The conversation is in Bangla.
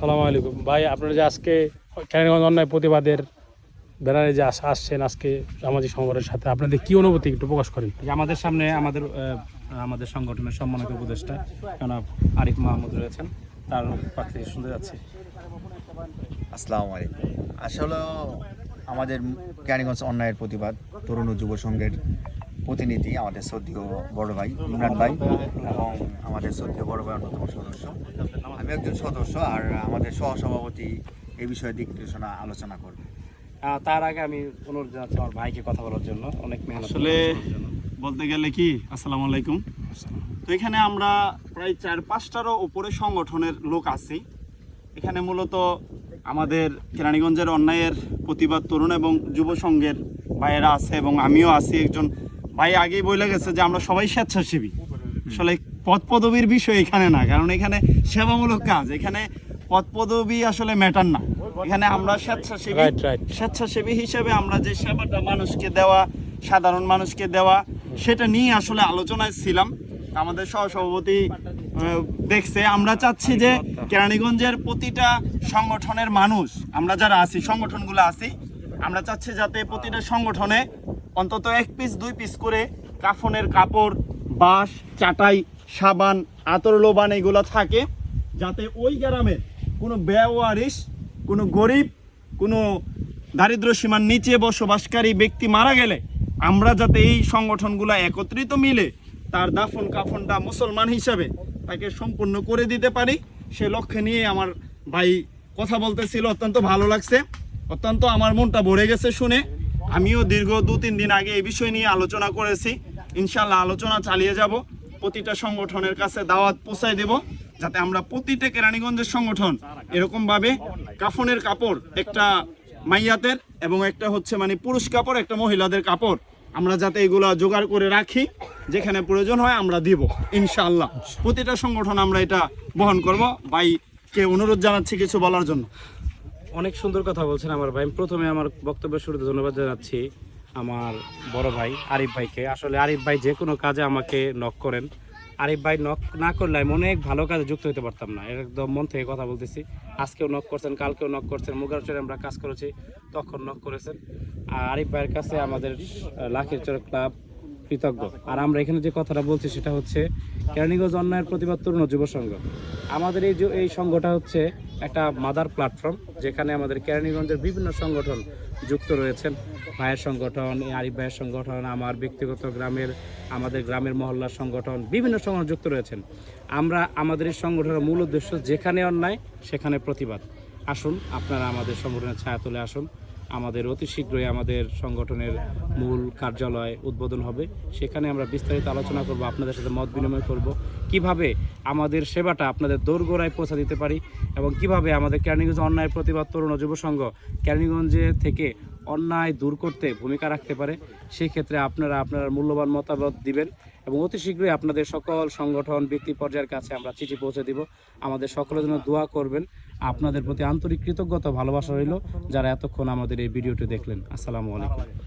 সালাম আলাইকুম। ভাই আপনারা যে আজকে কেরানীগঞ্জ অন্যায় প্রতিবাদের ব্যানারে যে আস- আসছেন আজকে সামাজিক সংগঠনের সাথে আপনাদের কি অনুভূতি একটু প্রকাশ করেন? যে আমাদের সামনে আমাদের আমাদের সংগঠনের সম্মানিত উপদেষ্টা জনাব আরিফ মাহমুদ রয়েছেন। তার থেকে শুনতে যাচ্ছি। আসসালামু আলাইকুম। আসলে আমাদের কেরানীগঞ্জ অন্যায়ের প্রতিবাদ তরুণ ও যুব সংঘের প্রতিনিধি আমাদের শ্রদ্ধীয় বড় ভাই ইমরান ভাই এবং আমাদের শ্রদ্ধীয় বড় ভাই অন্যতম সদস্য। আমি একজন সদস্য আর আমাদের সহসভাপতি এই বিষয়ে দিক নির্দেশনা আলোচনা করবে। তার আগে আমি অনুরোধ জানাচ্ছি আমার ভাইকে কথা বলার জন্য। অনেক মেহনত আসলে বলতে গেলে কি? আসসালামু আলাইকুম। তো এখানে আমরা প্রায় চার পাঁচটারও উপরে সংগঠনের লোক আছি। এখানে মূলত আমাদের কেরানীগঞ্জের অন্যায়ের প্রতিবাদ তরুণ এবং যুব সংঘের ভাইয়েরা আছে এবং আমিও আছি। একজন ভাই আগেই বলে গেছে যে আমরা সবাই স্বেচ্ছাসেবী। আসলে পদ পদবীর বিষয় এখানে না কারণ এখানে সেবামূলক কাজ। এখানে পদ পদবী আসলে ম্যাটার না। এখানে আমরা স্বেচ্ছাসেবী। স্বেচ্ছাসেবী হিসেবে আমরা যে সেবাটা মানুষকে দেওয়া সাধারণ মানুষকে দেওয়া সেটা নিয়ে আসলে আলোচনায় ছিলাম। আমাদের সহসভাপতি দেখছে আমরা চাচ্ছি যে কেরানীগঞ্জের প্রতিটা সংগঠনের মানুষ আমরা যারা আছি সংগঠনগুলো আছি আমরা চাচ্ছি যাতে প্রতিটা সংগঠনে অন্তত এক পিস দুই পিস করে কাফনের কাপড়, বাঁশ, চাটাই, সাবান, আতর, লোবান এগুলো থাকে, যাতে ওই গ্রামের কোনো বেওয়ারিশ, কোনো গরিব, কোনো দারিদ্র সীমার নিচে বসবাসকারী ব্যক্তি মারা গেলে আমরা যাতে এই সংগঠনগুলো একত্রিত মিলে তার দাফন, কাফনটা মুসলমান হিসাবে তাকে সম্পূর্ণ করে দিতে পারি, সে লক্ষ্যে নিয়ে আমার ভাই কথা বলতেছিল, অত্যন্ত ভালো লাগছে। অত্যন্ত আমার মনটা ভরে গেছে শুনে। আমিও দীর্ঘ দু তিন দিন আগে এই বিষয় নিয়ে আলোচনা করেছি। ইনশাল্লাহ আলোচনা চালিয়ে যাব। প্রতিটা সংগঠনের কাছে দাওয়াত পৌঁছায় দেব, যাতে আমরা প্রতিটা কেরানীগঞ্জের সংগঠন এরকমভাবে কাফনের কাপড়, একটা মাইয়াতের এবং একটা হচ্ছে মানে পুরুষ কাপড়, একটা মহিলাদের কাপড়, আমরা যাতে এগুলা জোগাড় করে রাখি। যেখানে প্রয়োজন হয় আমরা দিব, ইনশাআল্লাহ। প্রতিটা সংগঠন আমরা এটা বহন করব। ভাইকে অনুরোধ জানাচ্ছি কিছু বলার জন্য? অনেক সুন্দর কথা বলছেন আমার ভাই। প্রথমে আমার বক্তব্যের শুরুতে ধন্যবাদ জানাচ্ছি আমার বড় ভাই আরিফ ভাইকে। আসলে আরিফ ভাই যে কোনো কাজে আমাকে নক করেন। আরিফ ভাই নক না করলে আমি অনেক ভালো কাজে যুক্ত হতে পারতাম না। একদম মন থেকে কথা বলতেছি। আজকেও নক করছেন, কালকেও নক করছেন। মুগারচরে আমরা কাজ করেছি, তখন নক করেছেন। আর আরিফ ভাইয়ের কাছে আমাদের লাখির চর ক্লাব কৃতজ্ঞ। আর আমরা এখানে যে কথাটা বলছি সেটা হচ্ছে, কেরানীগঞ্জ অন্যায়ের প্রতিবাদ তরুণ যুব সংঘ আমাদের এই এই সংঘটা হচ্ছে একটা মাদার প্ল্যাটফর্ম যেখানে আমাদের কেরানীগঞ্জের বিভিন্ন সংগঠন যুক্ত রয়েছেন। ভাইয়ের সংগঠন আরিফ ভাইয়ের সংগঠন, আমার ব্যক্তিগত গ্রামের, আমাদের গ্রামের মহল্লার সংগঠন, বিভিন্ন সংগঠন যুক্ত রয়েছেন। আমরা আমাদের এই সংগঠনের মূল উদ্দেশ্য যেখানে অন্যায়, সেখানে প্রতিবাদ। আসুন, আপনারা আমাদের সংগঠনের ছায়া তুলে আসুন। আমাদের অতি শীঘ্রই আমাদের সংগঠনের মূল কার্যালয় উদ্বোধন হবে। সেখানে আমরা বিস্তারিত আলোচনা করব, আপনাদের সাথে মত বিনিময় করব। কীভাবে আমাদের সেবাটা আপনাদের দোরগোড়ায় পৌঁছা দিতে পারি এবং কীভাবে আমাদের কেরানীগঞ্জ অন্যায় প্রতিবাদ তরুণ যুব সংঘ কেরানীগঞ্জে থেকে অন্যায় দূর করতে ভূমিকা রাখতে পারে সেই ক্ষেত্রে আপনারা আপনার মূল্যবান মতামত দিবেন এবং অতি শীঘ্রই আপনাদের সকল সংগঠন, ব্যক্তি পর্যায়ের কাছে আমরা চিঠি পৌঁছে দিব। আমাদের সকলের জন্য দোয়া করবেন। আপনাদের প্রতি আন্তরিক কৃতজ্ঞতা, ভালোবাসা রইল। যারা এতক্ষণ আমাদের এই ভিডিওটি দেখলেন, আসসালামু আলাইকুম।